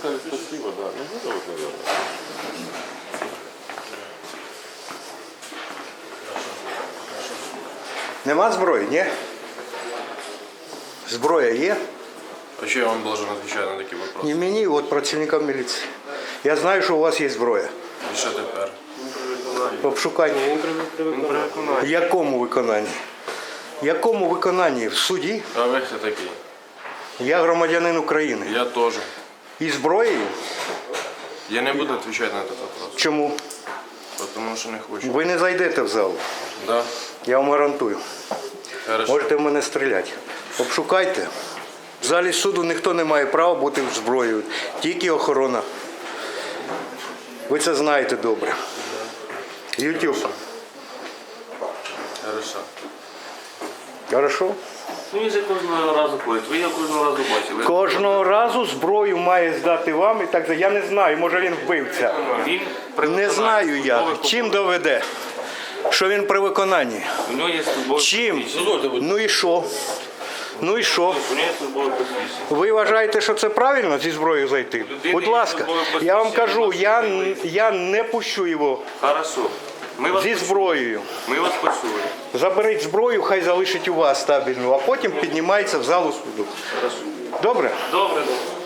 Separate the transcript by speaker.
Speaker 1: сказать спасибо, да. Не буду вот, наверное.
Speaker 2: Нема зброї, ні? Зброя є?
Speaker 3: А что я вам должен отвечать на такие вопросы?
Speaker 2: Ні мені, от працівникам міліції. Я знаю, що у вас є зброя.
Speaker 3: І що тепер?
Speaker 2: Обшукайте. В якому виконанні? В якому виконанні? В суді?
Speaker 3: А ви хто такий?
Speaker 2: Я громадянин України.
Speaker 3: Я теж.
Speaker 2: І зброєю?
Speaker 3: Я не буду отвечать на этот вопрос,
Speaker 2: Чому?
Speaker 3: потому что не хочу.
Speaker 2: Ви не зайдете в зал.
Speaker 3: Да?
Speaker 2: Я вам гарантую.
Speaker 3: Хорошо.
Speaker 2: Можете в мене стріляти. Обшукайте. В залі суду ніхто не має права бути зброєю, тільки охорона. Ви це знаєте добре. YouTube.
Speaker 3: Хорошо.
Speaker 2: Хорошо?
Speaker 4: Ну він же кожного разу ходить, ви його кожного разу бачили.
Speaker 2: Кожного разу зброю має здати вам і так далі. Я не знаю, може він вбивця.
Speaker 4: Він при
Speaker 2: Не
Speaker 4: виконанні
Speaker 2: знаю я.
Speaker 4: службових
Speaker 2: Чим доведе? Що він при виконанні?
Speaker 4: У нього є службове
Speaker 2: Чим?
Speaker 4: посвідчення.
Speaker 2: Ну і що? Ну і що?
Speaker 4: У нього є службове посвідчення.
Speaker 2: Ви вважаєте, що це правильно зі зброєю зайти? Будь ласка, я вам кажу, я, я не пущу його
Speaker 4: Хорошо. Ми вас,
Speaker 2: зі зброєю.
Speaker 4: ми вас почули.
Speaker 2: Заберіть зброю, хай залишить у вас стабільну, а потім піднімається в залу суду. Добре?
Speaker 4: Добре, добре.